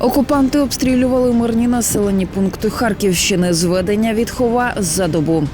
Окупанти обстрілювали мирні населені пункти Харківщини. Зведення відхова за добу.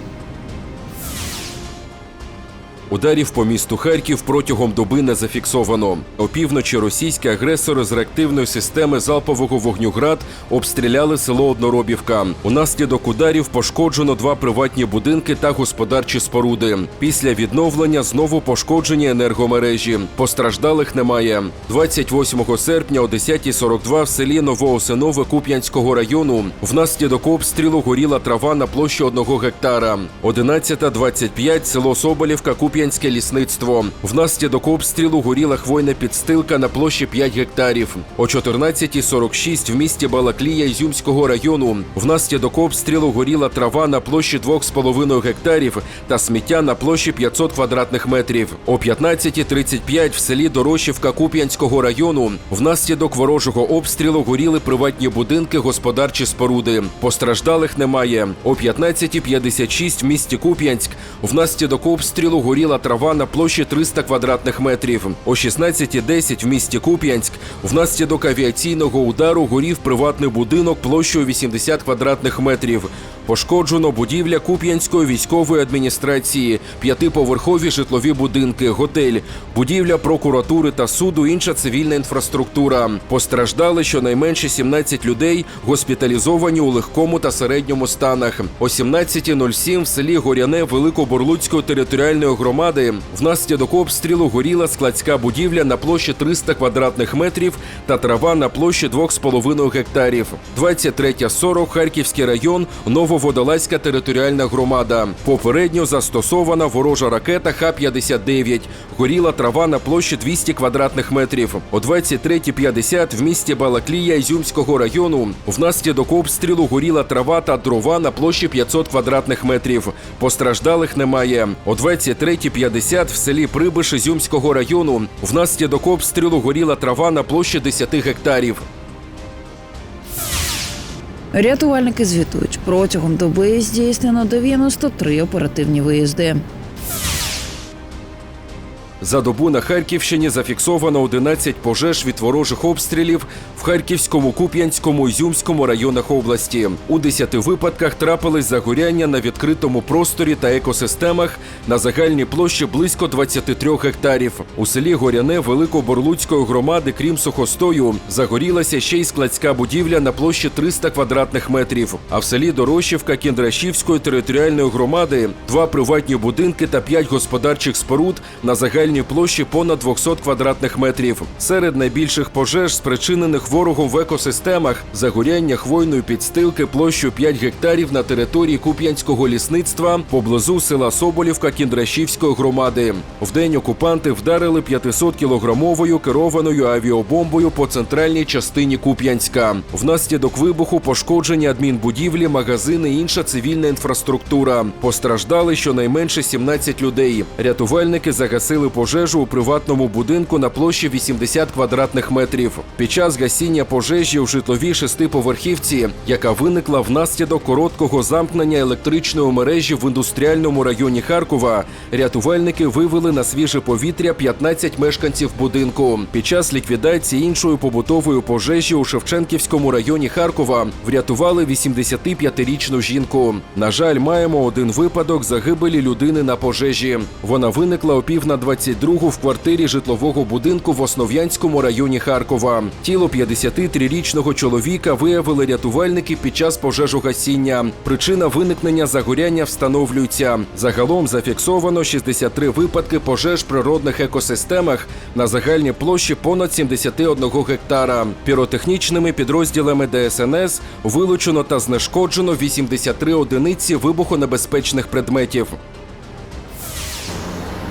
Ударів по місту Харків протягом доби не зафіксовано. Опівночі російські агресори з реактивної системи залпового вогню «Град» обстріляли село Одноробівка. Унаслідок ударів пошкоджено два приватні будинки та господарчі споруди. Після відновлення знову пошкоджені енергомережі. Постраждалих немає. 28 серпня о 10.42 в селі Новоосинове Куп'янського району внаслідок обстрілу горіла трава на площі одного гектара. 11.25 село Соболівка Куп'янське лісництво. Внаслідок обстрілу горіла хвойна підстилка на площі 5 гектарів. О 14.46 в місті Балаклія Ізюмського району. Внаслідок обстрілу горіла трава на площі 2,5 гектарів та сміття на площі 500 квадратних метрів. О 15.35 в селі Дорошівка Куп'янського району внаслідок ворожого обстрілу горіли приватні будинки, господарчі споруди. Постраждалих немає. О 15.56 в місті Куп'янськ внаслідок обстрілу горіла трава на площі 300 квадратних метрів. О 16.10 в місті Куп'янськ внаслідок авіаційного удару горів приватний будинок площею 80 квадратних метрів. Пошкоджено будівля Куп'янської військової адміністрації, п'ятиповерхові житлові будинки, готель, будівля прокуратури та суду, інша цивільна інфраструктура. Постраждали щонайменше 17 людей, госпіталізовані у легкому та середньому станах. О 17.07 в селі Горяне Великоборлуцької територіальної громади внаслідок обстрілу горіла складська будівля на площі 300 квадратних метрів та трава на площі 2,5 гектарів. 23.40 Харківський район, Нововодолазька територіальна громада. Попередньо застосована ворожа ракета Х-59. Горіла трава на площі 200 квадратних метрів. О 23.50 в місті Балаклія Ізюмського району внаслідок обстрілу горіла трава та дрова на площі 500 квадратних метрів. Постраждалих немає. О 23.50 в селі Прибиш Ізюмського району внаслідок обстрілу горіла трава на площі 10 гектарів. Рятувальники звітують, протягом доби здійснено 93 оперативні виїзди. За добу на Харківщині зафіксовано 11 пожеж від ворожих обстрілів в Харківському, Куп'янському, Ізюмському районах області. У 10 випадках трапились загоряння на відкритому просторі та екосистемах на загальній площі близько 23 гектарів. У селі Горяне Великоборлуцької громади, крім сухостою, загорілася ще й складська будівля на площі 300 квадратних метрів. А в селі Дорошівка Кіндрашівської територіальної громади два приватні будинки та п'ять господарчих споруд на загальній площі понад 200 квадратних метрів. Серед найбільших пожеж, спричинених ворогом в екосистемах, загоряння хвойної підстилки площею 5 гектарів на території Куп'янського лісництва поблизу села Соболівка Кіндрашівської громади. Вдень окупанти вдарили 500-кілограмовою керованою авіабомбою по центральній частині Куп'янська. Внаслідок вибуху пошкоджені адмінбудівлі, магазини і інша цивільна інфраструктура. Постраждали щонайменше 17 людей. Рятувальники загасили пожежу у приватному будинку на площі 80 квадратних метрів. Під час гасіння пожежі у житловій шестиповерхівці, яка виникла внаслідок короткого замкнення електричної мережі в індустріальному районі Харкова, рятувальники вивели на свіже повітря 15 мешканців будинку. Під час ліквідації іншої побутової пожежі у Шевченківському районі Харкова врятували 85-річну жінку. На жаль, маємо один випадок загибелі людини на пожежі. Вона виникла о пів на 22 в квартирі житлового будинку в Основ'янському районі Харкова. Тіло 53-річного чоловіка виявили рятувальники під час пожежогасіння. Причина виникнення загоряння встановлюється. Загалом зафіксовано 63 випадки пожеж в природних екосистемах на загальній площі понад 71 гектара. Піротехнічними підрозділами ДСНС вилучено та знешкоджено 83 одиниці вибухонебезпечних предметів.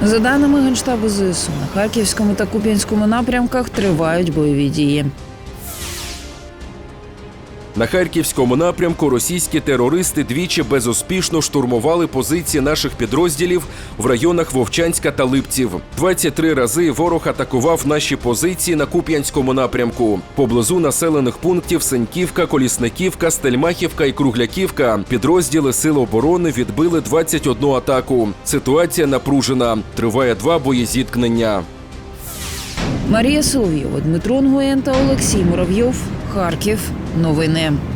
За даними Генштабу ЗСУ, на Харківському та Куп'янському напрямках тривають бойові дії. На харківському напрямку російські терористи двічі безуспішно штурмували позиції наших підрозділів в районах Вовчанська та Липців. 23 рази ворог атакував наші позиції на Куп'янському напрямку. Поблизу населених пунктів Сеньківка, Колісниківка, Стельмахівка і Кругляківка підрозділи Сил оборони відбили 21 атаку. Ситуація напружена. Триває два боєзіткнення. Марія Соловйова, Дмитро Нгуєн та Олексій Муравйов. Харків. Новини.